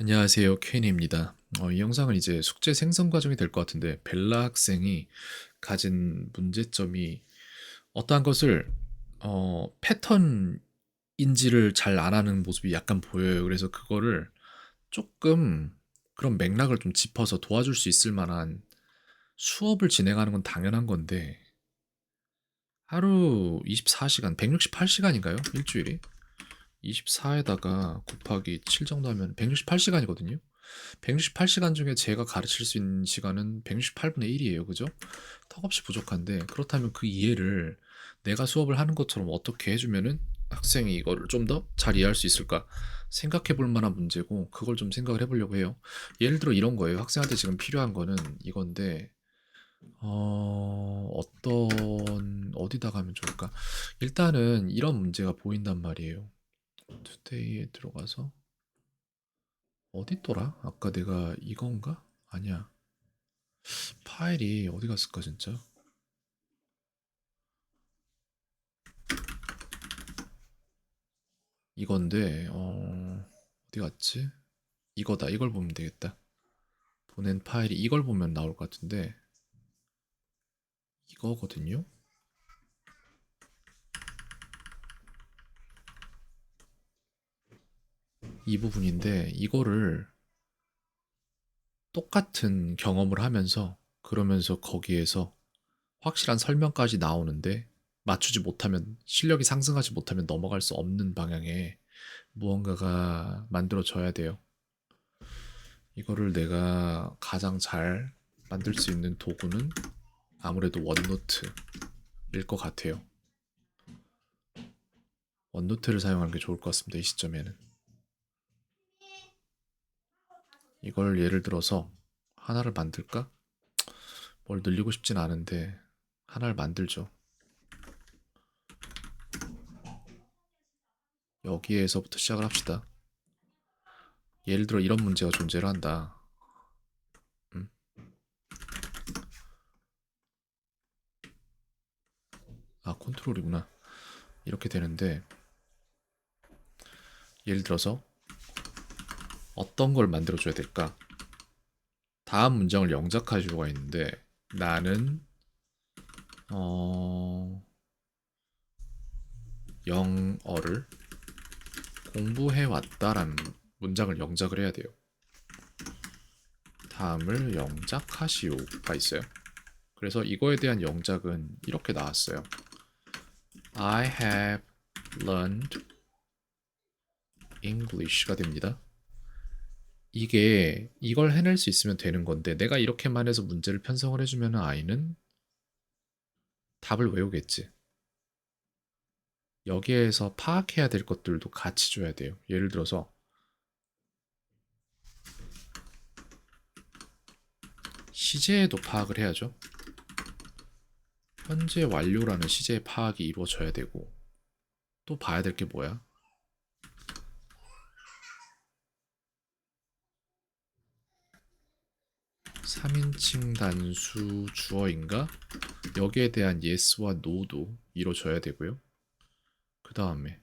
안녕하세요. 케인입니다. 어, 이 영상은 이제 숙제 생성 과정이 될 것 같은데 벨라 학생이 가진 문제점이 어떠한 것을 어, 패턴 인지를 잘 안 하는 모습이 약간 보여요. 그래서 그거를 조금 그런 맥락을 좀 짚어서 도와줄 수 있을 만한 수업을 진행하는 건 당연한 건데 하루 24시간, 168시간인가요? 일주일에? 24에다가 곱하기 7 정도 하면 168시간이거든요. 168시간 중에 제가 가르칠 수 있는 시간은 168분의 1이에요. 그죠? 턱없이 부족한데 그렇다면 그 이해를 내가 수업을 하는 것처럼 어떻게 해주면은 학생이 이거를 좀 더 잘 이해할 수 있을까 생각해 볼 만한 문제고 그걸 좀 생각을 해보려고 해요. 예를 들어 이런 거예요. 학생한테 지금 필요한 거는 이건데 어, 어떤 어디다가 하면 좋을까? 일단은 이런 문제가 보인단 말이에요. 투데이에 들어가서 어디 있더라? 아까 내가 이건가? 아니야. 파일이 어디 갔을까 진짜? 이건데 어 어디 갔지? 이거다. 이걸 보면 되겠다. 보낸 파일이 이걸 보면 나올 것 같은데 이거거든요. 이 부분인데 이거를 똑같은 경험을 하면서 그러면서 거기에서 확실한 설명까지 나오는데 맞추지 못하면 실력이 상승하지 못하면 넘어갈 수 없는 방향에 무언가가 만들어져야 돼요. 이거를 내가 가장 잘 만들 수 있는 도구는 아무래도 원노트일 것 같아요. 원노트를 사용하는 게 좋을 것 같습니다. 이 시점에는. 이걸 예를 들어서 하나를 만들까? 뭘 늘리고 싶진 않은데 하나를 만들죠. 여기에서부터 시작을 합시다. 예를 들어 이런 문제가 존재를 한다. 음? 아, 컨트롤이구나. 이렇게 되는데 예를 들어서 어떤 걸 만들어줘야 될까? 다음 문장을 영작할 수가 있는데 나는 어 영어를 공부해 왔다라는 문장을 영작을 해야 돼요. 다음을 영작하시오가 있어요. 그래서 이거에 대한 영작은 이렇게 나왔어요. I have learned English가 됩니다. 이게 이걸 해낼 수 있으면 되는 건데 내가 이렇게만 해서 문제를 편성을 해주면 아이는 답을 외우겠지. 여기에서 파악해야 될 것들도 같이 줘야 돼요. 예를 들어서 시제에도 파악을 해야죠. 현재 완료라는 시제 파악이 이루어져야 되고 또 봐야 될 게 뭐야? 3인칭 단수 주어인가? 여기에 대한 yes와 no도 이루어져야 되고요. 그 다음에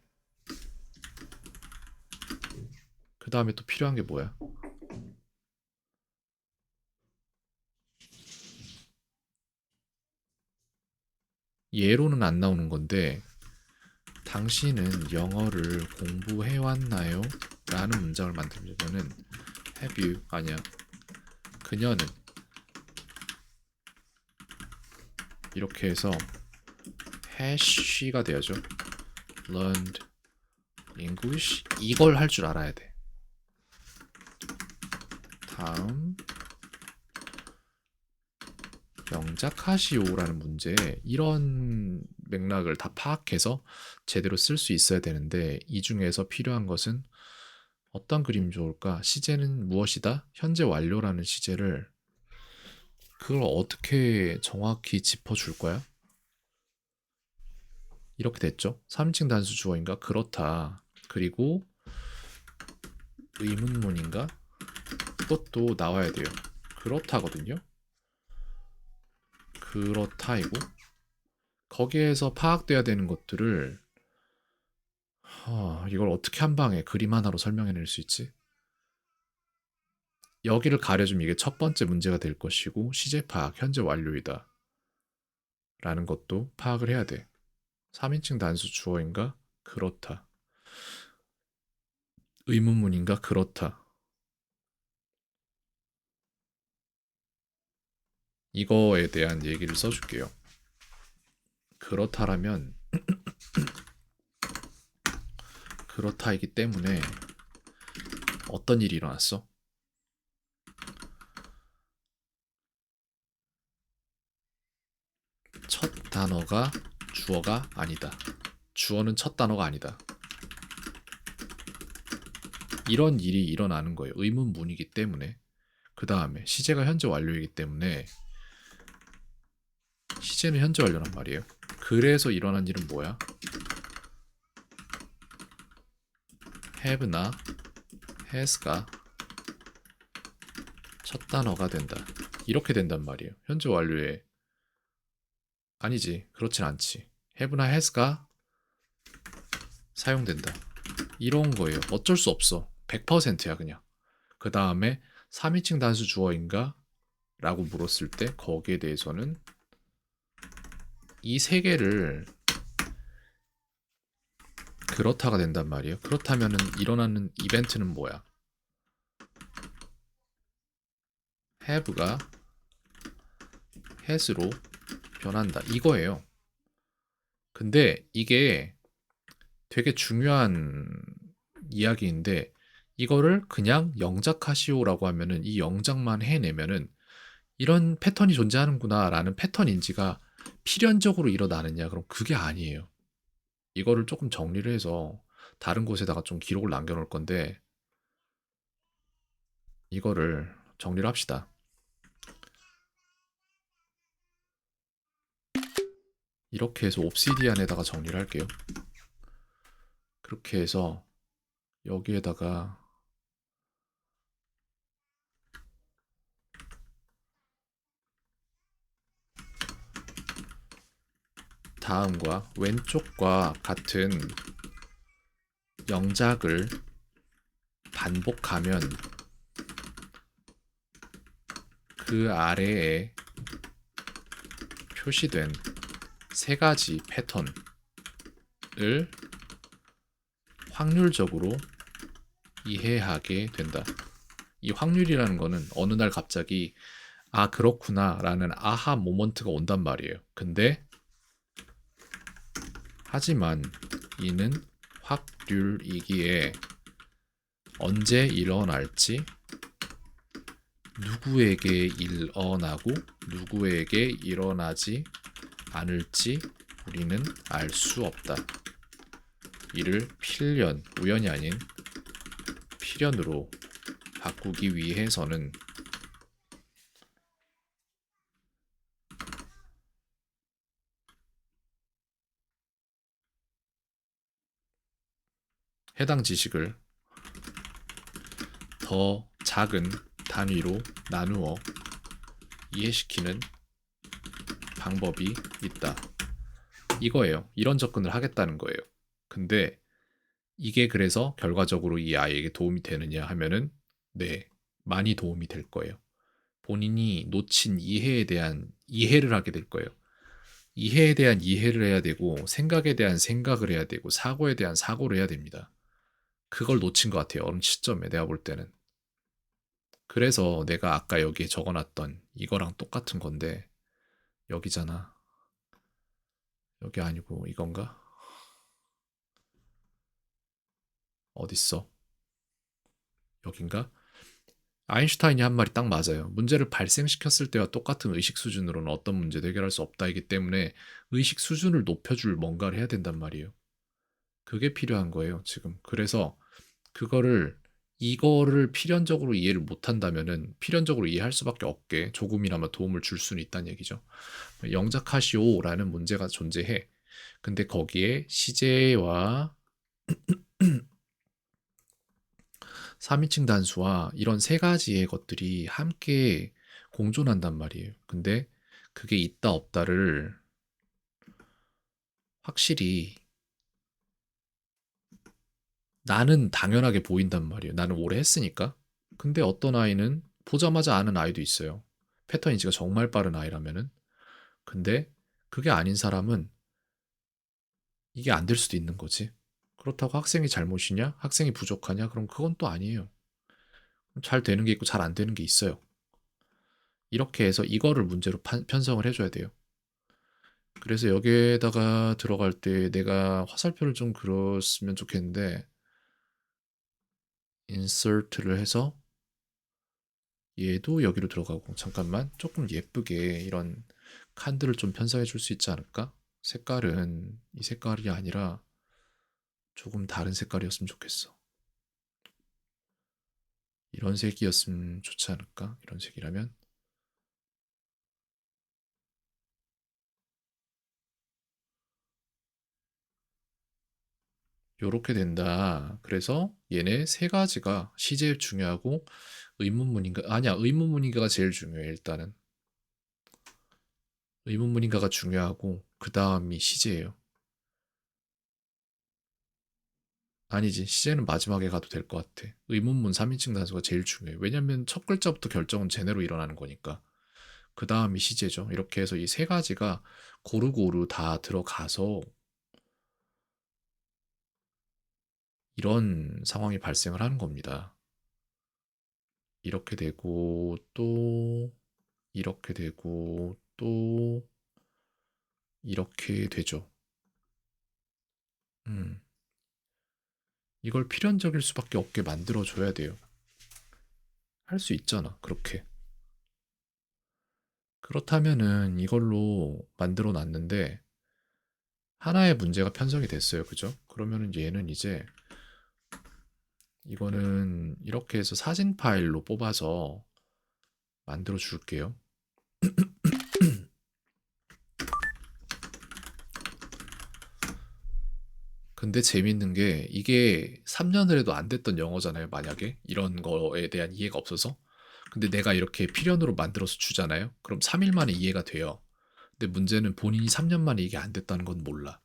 그 다음에 또 필요한 게 뭐야? 예로는 안 나오는 건데 당신은 영어를 공부해 왔나요? 라는 문장을 만들려면은 have you 아니야 그녀는 이렇게 해서 해쉬가 되어죠. learned English 이걸 할 줄 알아야 돼. 다음 영작하시오라는 문제에 이런 맥락을 다 파악해서 제대로 쓸 수 있어야 되는데 이 중에서 필요한 것은 어떤 그림 좋을까? 시제는 무엇이다? 현재 완료라는 시제를 그걸 어떻게 정확히 짚어줄 거야? 이렇게 됐죠. 3인칭 단수 주어인가? 그렇다. 그리고 의문문인가? 그것도 나와야 돼요. 그렇다거든요. 그렇다이고 거기에서 파악돼야 되는 것들을 하, 이걸 어떻게 한 방에 그림 하나로 설명해낼 수 있지? 여기를 가려주면 이게 첫 번째 문제가 될 것이고 시제 파악 현재 완료이다. 라는 것도 파악을 해야 돼. 3인칭 단수 주어인가? 그렇다. 의문문인가? 그렇다. 이거에 대한 얘기를 써줄게요. 그렇다라면 그렇다이기 때문에 어떤 일이 일어났어? 첫 단어가 주어가 아니다. 주어는 첫 단어가 아니다. 이런 일이 일어나는 거예요. 의문문이기 때문에. 그 다음에 시제가 현재 완료이기 때문에 시제는 현재 완료란 말이에요. 그래서 일어난 일은 뭐야? Have나 has가 첫 단어가 된다. 이렇게 된단 말이에요. 현재 완료에 아니지. 그렇진 않지. have나 has가 사용된다. 이런 거예요. 어쩔 수 없어. 100%야 그냥. 그 다음에 3인칭 단수 주어인가? 라고 물었을 때 거기에 대해서는 이 세 개를 그렇다가 된단 말이에요. 그렇다면은 일어나는 이벤트는 뭐야? have가 has로 변한다. 이거예요. 근데 이게 되게 중요한 이야기인데 이거를 그냥 영작하시오라고 하면은 이 영작만 해내면은 이런 패턴이 존재하는구나라는 패턴 인지가 필연적으로 일어나느냐 그럼 그게 아니에요. 이거를 조금 정리를 해서 다른 곳에다가 좀 기록을 남겨놓을 건데 이거를 정리를 합시다. 이렇게 해서 옵시디안에다가 정리를 할게요. 그렇게 해서 여기에다가 다음과 왼쪽과 같은 영작을 반복하면 그 아래에 표시된 세 가지 패턴을 확률적으로 이해하게 된다. 이 확률이라는 거는 어느 날 갑자기 아 그렇구나라는 아하 모먼트가 온단 말이에요. 근데 하지만 이는 확률이기에 언제 일어날지 누구에게 일어나고 누구에게 일어나지 않을지 우리는 알 수 없다. 이를 필연, 우연이 아닌 필연으로 바꾸기 위해서는 해당 지식을 더 작은 단위로 나누어 이해시키는 방법이 있다. 이거예요. 이런 접근을 하겠다는 거예요. 근데 이게 그래서 결과적으로 이 아이에게 도움이 되느냐 하면은 네, 많이 도움이 될 거예요. 본인이 놓친 이해에 대한 이해를 하게 될 거예요. 이해에 대한 이해를 해야 되고 생각에 대한 생각을 해야 되고 사고에 대한 사고를 해야 됩니다. 그걸 놓친 것 같아요. 어느 시점에 내가 볼 때는. 그래서 내가 아까 여기에 적어놨던 이거랑 똑같은 건데 여기잖아. 여기 아니고 이건가? 어딨어? 여긴가? 아인슈타인이 한 말이 딱 맞아요. 문제를 발생시켰을 때와 똑같은 의식 수준으로는 어떤 문제도 해결할 수 없다이기 때문에 의식 수준을 높여줄 뭔가를 해야 된단 말이에요. 그게 필요한 거예요, 지금. 그래서 그거를 이거를 필연적으로 이해를 못한다면은 필연적으로 이해할 수밖에 없게 조금이나마 도움을 줄 수는 있다는 얘기죠. 영작하시오라는 문제가 존재해. 근데 거기에 시제와 3인칭 단수와 이런 세 가지의 것들이 함께 공존한단 말이에요. 근데 그게 있다 없다를 확실히 나는 당연하게 보인단 말이에요. 나는 오래 했으니까. 근데 어떤 아이는 보자마자 아는 아이도 있어요. 패턴 인지가 정말 빠른 아이라면은. 근데 그게 아닌 사람은 이게 안 될 수도 있는 거지. 그렇다고 학생이 잘못이냐? 학생이 부족하냐? 그럼 그건 또 아니에요. 잘 되는 게 있고 잘 안 되는 게 있어요. 이렇게 해서 이거를 문제로 판- 편성을 해줘야 돼요. 그래서 여기에다가 들어갈 때 내가 화살표를 좀 그렸으면 좋겠는데 insert를 해서 얘도 여기로 들어가고 잠깐만 조금 예쁘게 이런 칸들을 좀 편성해 줄 수 있지 않을까? 색깔은 이 색깔이 아니라 조금 다른 색깔이었으면 좋겠어. 이런 색이었으면 좋지 않을까? 이런 색이라면 요렇게 된다. 그래서 얘네 세 가지가 시 제일 중요하고 의문문인가 아니야 의문문인가가 제일 중요해 일단은 의문문인가가 중요하고 그 다음이 시제예요. 아니지 시제는 마지막에 가도 될 것 같아. 의문문 3인칭 단수가 제일 중요해. 왜냐면 첫 글자부터 결정은 제대로 일어나는 거니까. 그 다음이 시제죠. 이렇게 해서 이 세 가지가 고루고루 다 들어가서 이런 상황이 발생을 하는 겁니다. 이렇게 되고 또 이렇게 되고 또 이렇게 되죠. 음. 이걸 필연적일 수밖에 없게 만들어 줘야 돼요. 할 수 있잖아. 그렇게. 그렇다면은 이걸로 만들어 놨는데 하나의 문제가 편성이 됐어요. 그죠? 그러면은 얘는 이제 이거는 이렇게 해서 사진 파일로 뽑아서 만들어 줄게요. 근데 재밌는 게 이게 3년을 해도 안 됐던 영어잖아요. 만약에 이런 거에 대한 이해가 없어서. 근데 내가 이렇게 필연으로 만들어서 주잖아요. 그럼 3일 만에 이해가 돼요. 근데 문제는 본인이 3년 만에 이게 안 됐다는 건 몰라.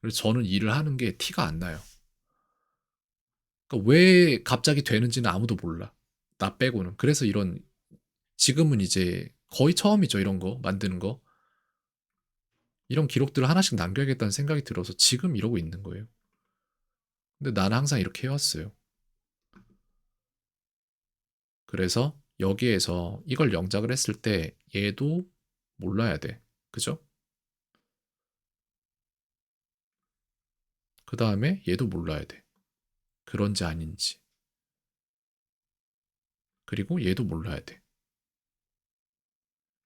그래서 저는 일을 하는 게 티가 안 나요. 그러니까 왜 갑자기 되는지는 아무도 몰라. 나 빼고는. 그래서 이런 지금은 이제 거의 처음이죠. 이런 거 만드는 거. 이런 기록들을 하나씩 남겨야겠다는 생각이 들어서 지금 이러고 있는 거예요. 근데 나는 항상 이렇게 해왔어요. 그래서 여기에서 이걸 영작을 했을 때 얘도 몰라야 돼. 그죠? 그 다음에 얘도 몰라야 돼. 그런지 아닌지. 그리고 얘도 몰라야 돼.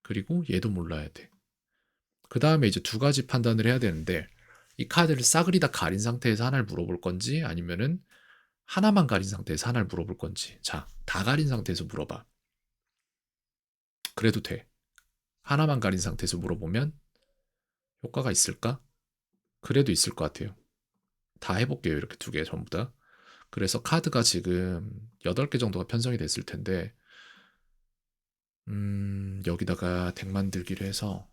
그리고 얘도 몰라야 돼. 그 다음에 이제 두 가지 판단을 해야 되는데 이 카드를 싸그리 다 가린 상태에서 하나를 물어볼 건지 아니면은 하나만 가린 상태에서 하나를 물어볼 건지. 자, 다 가린 상태에서 물어봐. 그래도 돼. 하나만 가린 상태에서 물어보면 효과가 있을까? 그래도 있을 것 같아요. 다 해볼게요. 이렇게 두 개 전부 다. 그래서 카드가 지금 8개 정도가 편성이 됐을 텐데, 음, 여기다가 덱 만들기를 해서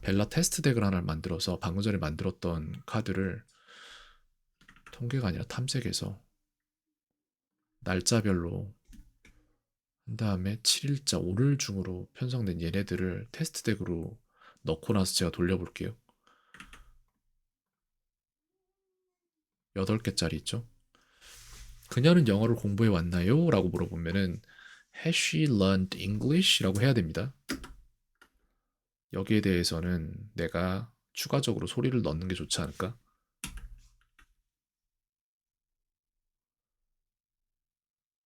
벨라 테스트 덱을 하나를 만들어서 방금 전에 만들었던 카드를 통계가 아니라 탐색해서 날짜별로 한 다음에 7일자 5일 중으로 편성된 얘네들을 테스트 덱으로 넣고 나서 제가 돌려볼게요. 8개짜리 있죠? 그녀는 영어를 공부해 왔나요? 라고 물어보면은 Has she learned English? 라고 해야 됩니다. 여기에 대해서는 내가 추가적으로 소리를 넣는 게 좋지 않을까?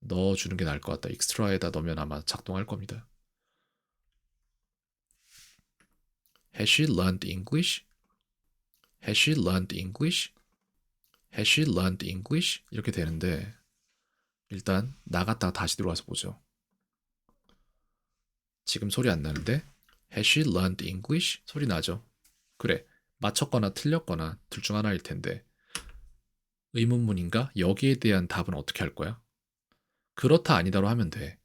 넣어주는 게 나을 것 같다. 익스트라에다 넣으면 아마 작동할 겁니다. Has she learned English? Has she learned English? Has she learned English? 이렇게 되는데 일단 나갔다가 다시 들어와서 보죠. 지금 소리 안 나는데 Has she learned English? 소리 나죠? 그래 맞췄거나 틀렸거나 둘 중 하나일 텐데 의문문인가? 여기에 대한 답은 어떻게 할 거야? 그렇다 아니다로 하면 돼.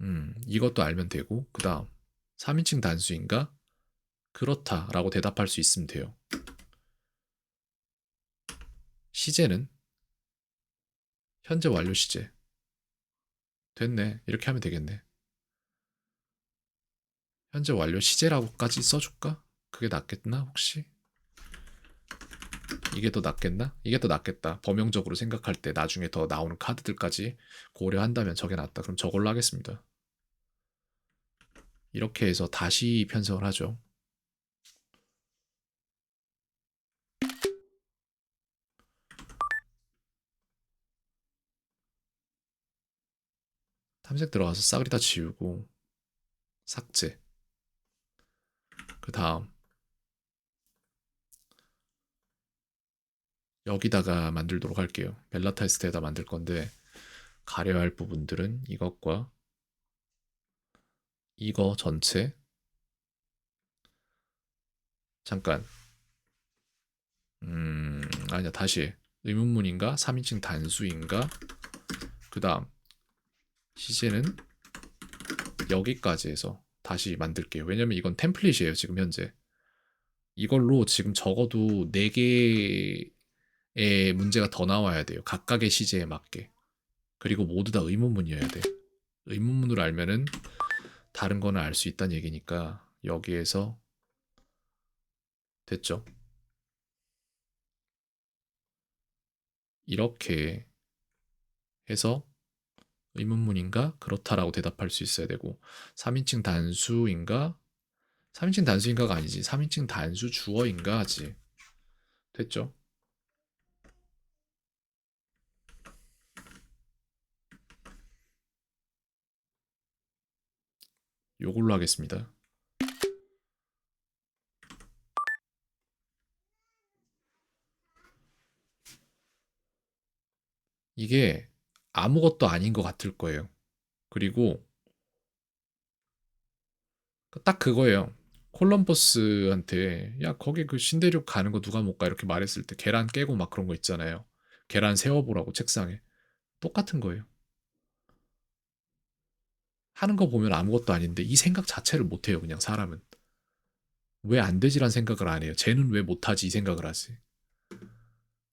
음, 이것도 알면 되고 그 다음 3인칭 단수인가? 그렇다 라고 대답할 수 있으면 돼요. 시제는 현재 완료 시제. 됐네. 이렇게 하면 되겠네. 현재 완료 시제라고까지 써줄까? 그게 낫겠나 혹시? 이게 더 낫겠나? 이게 더 낫겠다. 범용적으로 생각할 때 나중에 더 나오는 카드들까지 고려한다면 저게 낫다. 그럼 저걸로 하겠습니다. 이렇게 해서 다시 편성을 하죠. 탐색 들어가서 싸그리 다 지우고 삭제. 그 다음. 여기다가 만들도록 할게요. 벨라 테스트에다 만들 건데 가려야 할 부분들은 이것과 이거 전체. 잠깐. 음 아니야 다시. 의문문인가? 3인칭 단수인가? 그 다음 시제는 여기까지 해서 다시 만들게요. 왜냐면 이건 템플릿이에요 지금 현재. 이걸로 지금 적어도 4개의 문제가 더 나와야 돼요. 각각의 시제에 맞게. 그리고 모두 다 의문문이어야 돼. 의문문으로 알면은 다른 거는 알 수 있다는 얘기니까 여기에서 됐죠. 이렇게 해서 의문문인가 그렇다라고 대답할 수 있어야 되고 3인칭 단수인가 3인칭 단수인가가 아니지 3인칭 단수 주어인가 하지 됐죠. 요걸로 하겠습니다. 이게 아무것도 아닌 것 같을 거예요. 그리고 딱 그거예요. 콜럼버스한테 야 거기 그 신대륙 가는 거 누가 못 가 이렇게 말했을 때 계란 깨고 막 그런 거 있잖아요. 계란 세워보라고 책상에 똑같은 거예요. 하는 거 보면 아무것도 아닌데 이 생각 자체를 못 해요. 그냥 사람은 왜 안 되지란 생각을 안 해요. 쟤는 왜 못하지 이 생각을 하지.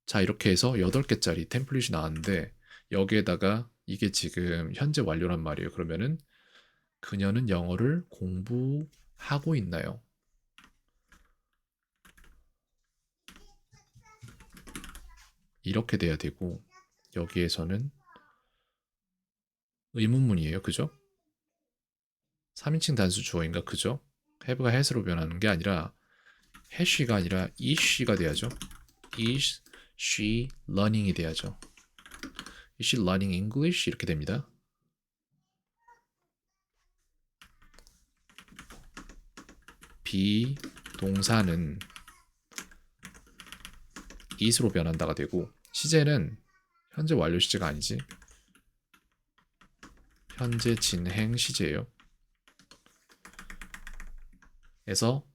자 이렇게 해서 8개짜리 템플릿이 나왔는데 여기에다가 이게 지금 현재 완료란 말이에요. 그러면은 그녀는 영어를 공부하고 있나요? 이렇게 돼야 되고 여기에서는 의문문이에요. 그죠? 3인칭 단수 주어인가? 그죠? have가 has로 변하는 게 아니라 has가 아니라 is she가 돼야죠. is she learning이 돼야죠. Is she learning English? 이렇게 됩니다. 비동사는 is로 변한다가 되고 시제는 현재 완료 시제가 아니지. 현재 진행 시제예요. 에서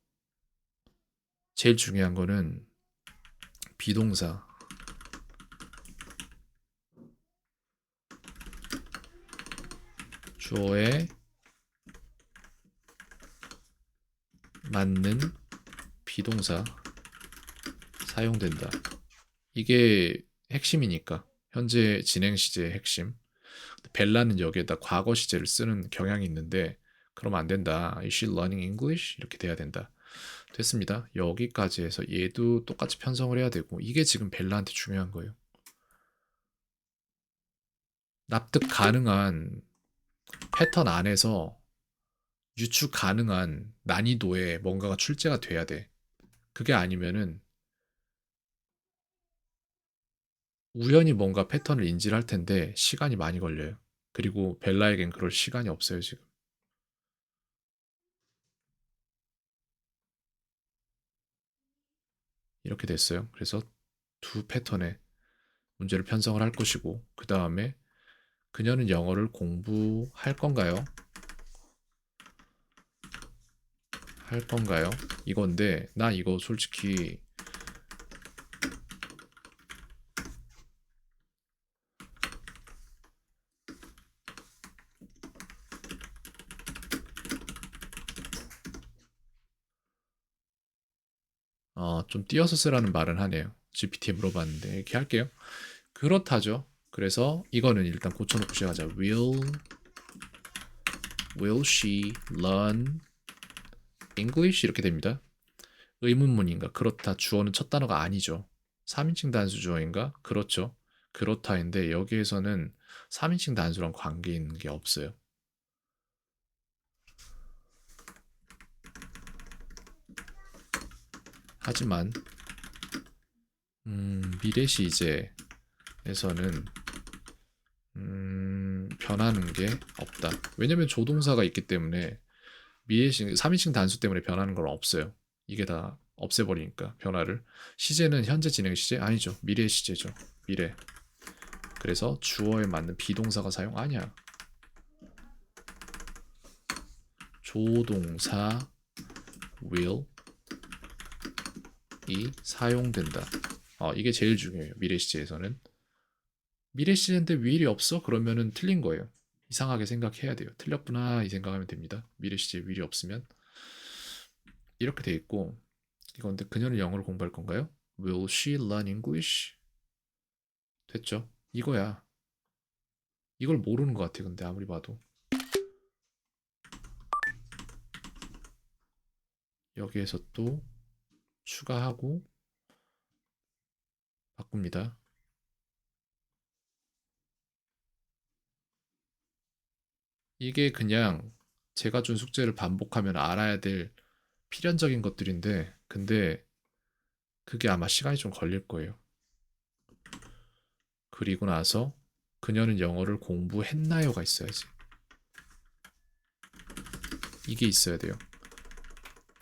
제일 중요한 거는 비동사 주어에 맞는 비동사 사용된다. 이게 핵심이니까 현재 진행 시제의 핵심. 벨라는 여기에다 과거 시제를 쓰는 경향이 있는데 그러면 안 된다. Is she learning English? 이렇게 돼야 된다. 됐습니다. 여기까지 해서 얘도 똑같이 편성을 해야 되고 이게 지금 벨라한테 중요한 거예요. 납득 가능한 패턴 안에서 유추 가능한 난이도에 뭔가가 출제가 돼야 돼. 그게 아니면은 우연히 뭔가 패턴을 인지를 할 텐데 시간이 많이 걸려요. 그리고 벨라에겐 그럴 시간이 없어요, 지금. 이렇게 됐어요. 그래서 두 패턴의 문제를 편성을 할 것이고 그 다음에 그녀는 영어를 공부할 건가요? 할 건가요? 이건데 나 이거 솔직히 어, 좀 띄어서 쓰라는 말은 하네요. GPT에 물어봤는데 이렇게 할게요. 그렇다죠. 그래서 이거는 일단 고쳐놓고 시작하자. Will Will she learn English 이렇게 됩니다. 의문문인가? 그렇다. 주어는 첫 단어가 아니죠. 3인칭 단수 주어인가? 그렇죠. 그렇다인데 여기에서는 3인칭 단수랑 관계 있는 게 없어요. 하지만 음, 미래 시제에서는 음, 변하는 게 없다. 왜냐면 조동사가 있기 때문에 시 3인칭 단수 때문에 변하는 건 없어요. 이게 다 없애버리니까 변화를 시제는 현재 진행 시제 아니죠. 미래 시제죠. 미래. 그래서 주어에 맞는 비동사가 사용 아니야. 조동사 will 이 사용된다. 어, 이게 제일 중요해요. 미래 시제에서는. 미래 시제인데 will이 없어? 그러면은 틀린 거예요. 이상하게 생각해야 돼요. 틀렸구나 이 생각하면 됩니다. 미래 시제 will이 없으면 이렇게 돼 있고 이건데 그녀는 영어를 공부할 건가요? Will she learn English? 됐죠? 이거야. 이걸 모르는 것 같아. 근데 아무리 봐도 여기에서 또 추가하고 바꿉니다. 이게 그냥 제가 준 숙제를 반복하면 알아야 될 필연적인 것들인데 근데 그게 아마 시간이 좀 걸릴 거예요. 그리고 나서 그녀는 영어를 공부했나요가 있어야지. 이게 있어야 돼요.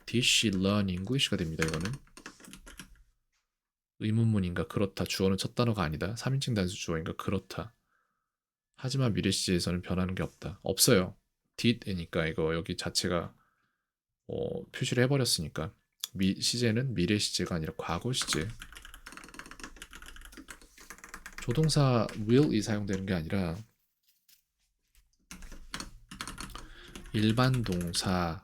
Did she learn English가 됩니다. 이거는 의문문인가 그렇다. 주어는 첫 단어가 아니다. 3인칭 단수 주어인가 그렇다. 하지만 미래 시제에서는 변하는 게 없다. 없어요. did이니까 이거 여기 자체가 어, 표시를 해버렸으니까 미, 시제는 미래 시제가 아니라 과거 시제. 조동사 will이 사용되는 게 아니라 일반 동사의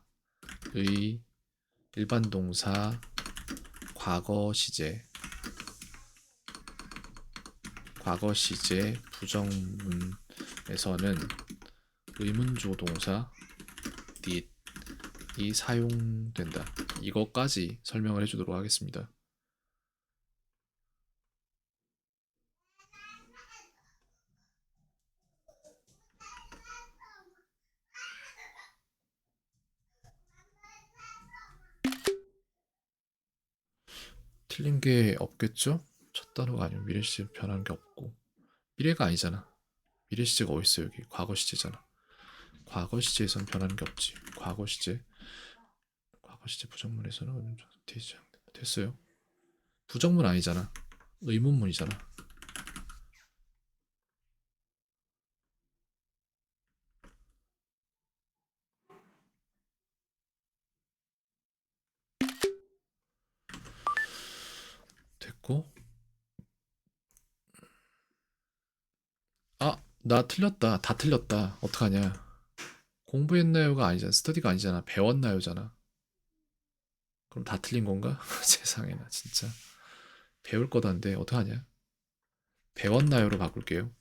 일반 동사 과거 시제 과거 시제 부정문 에서는 의문조 동사 did이 사용된다. 이것까지 설명을 해주도록 하겠습니다. 틀린 게 없겠죠? 첫 단어가 아니면 미래 시제 변하는 게 없고 미래가 아니잖아. 미래 시제가 있어 여기 과거 시제잖아. 과거 시제에선 변하는 게 없지. 과거 시제 과거 시제 부정문에서는 되지 않는다. 됐어요. 부정문 아니잖아. 의문문이잖아. 됐고 아, 나 틀렸다. 다 틀렸다. 어떡하냐. 공부했나요가 아니잖아. 스터디가 아니잖아. 배웠나요잖아. 그럼 다 틀린 건가? 세상에 나 진짜. 배울 거다인데 어떡하냐. 배웠나요로 바꿀게요.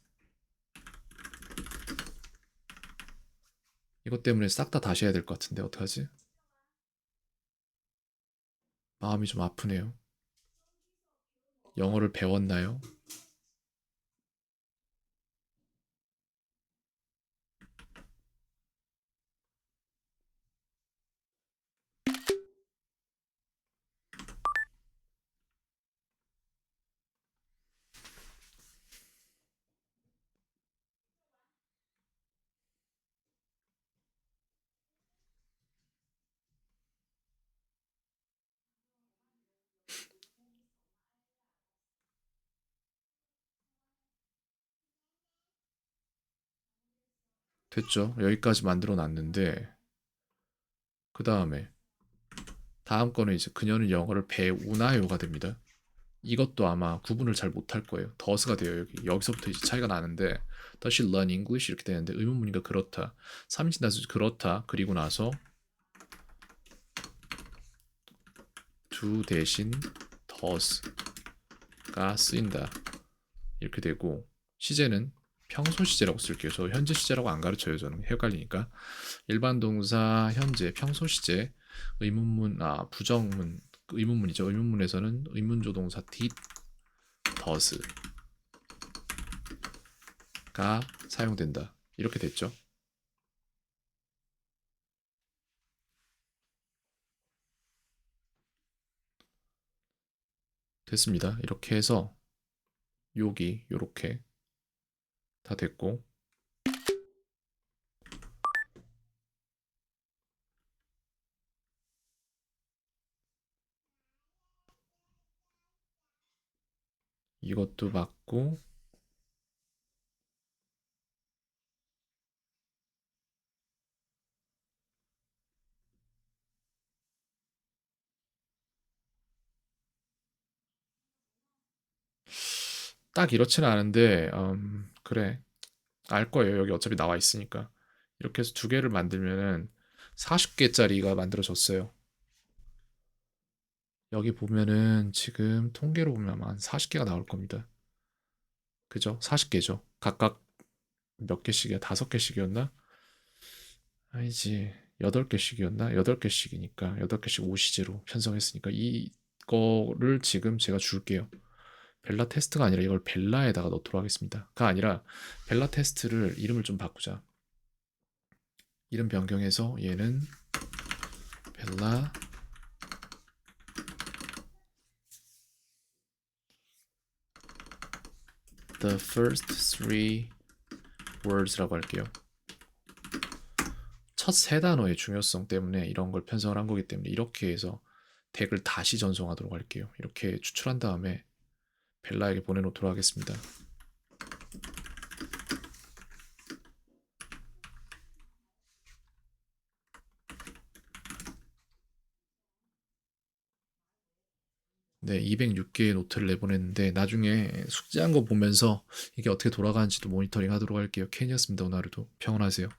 이것 때문에 싹 다 다시 해야 될 것 같은데 어떡하지? 마음이 좀 아프네요. 영어를 배웠나요? 됐죠. 여기까지 만들어 놨는데 그 다음에 다음 거는 이제 그녀는 영어를 배우나요가 됩니다. 이것도 아마 구분을 잘 못할 거예요. 더스가 돼요 여기. 여기서부터 이제 차이가 나는데 she learn English 이렇게 되는데 의문문이니까 그렇다. 3인칭 단수 그렇다. 그리고 나서 do 대신 does가 쓰인다. 이렇게 되고 시제는 평소 시제라고 쓸게요. 저 현재 시제라고 안 가르쳐요. 저는 헷갈리니까. 일반 동사 현재 평소 시제 의문문 아 부정문 의문문이죠. 의문문에서는 의문조 동사 did, does가 사용된다. 이렇게 됐죠. 됐습니다. 이렇게 해서 여기 요렇게 다 됐고. 이것도 맞고. 딱 이렇지는 않은데 음, 그래 알 거예요. 여기 어차피 나와 있으니까 이렇게 해서 두 개를 만들면은 40개짜리가 만들어졌어요. 여기 보면은 지금 통계로 보면 한 40개가 나올 겁니다. 그죠? 40개죠. 각각 몇 개씩이야? 다섯 개씩이었나? 아니지. 8개씩이었나? 8개씩이니까 8개씩 5시제로 편성했으니까 이거를 지금 제가 줄게요. 벨라 테스트가 아니라 이걸 벨라에다가 넣도록 하겠습니다. 가 아니라 벨라 테스트를 이름을 좀 바꾸자. 이름 변경해서 얘는 벨라 the first three words라고 할게요. 첫 세 단어의 중요성 때문에 이런 걸 편성을 한 거기 때문에 이렇게 해서 덱을 다시 전송하도록 할게요. 이렇게 추출한 다음에 벨라에게 보내놓도록 하겠습니다. 네, 206개의 노트를 내보냈는데 나중에 숙제한 거 보면서 이게 어떻게 돌아가는지도 모니터링 하도록 할게요. 캔이었습니다. 오늘 하루도 평온하세요.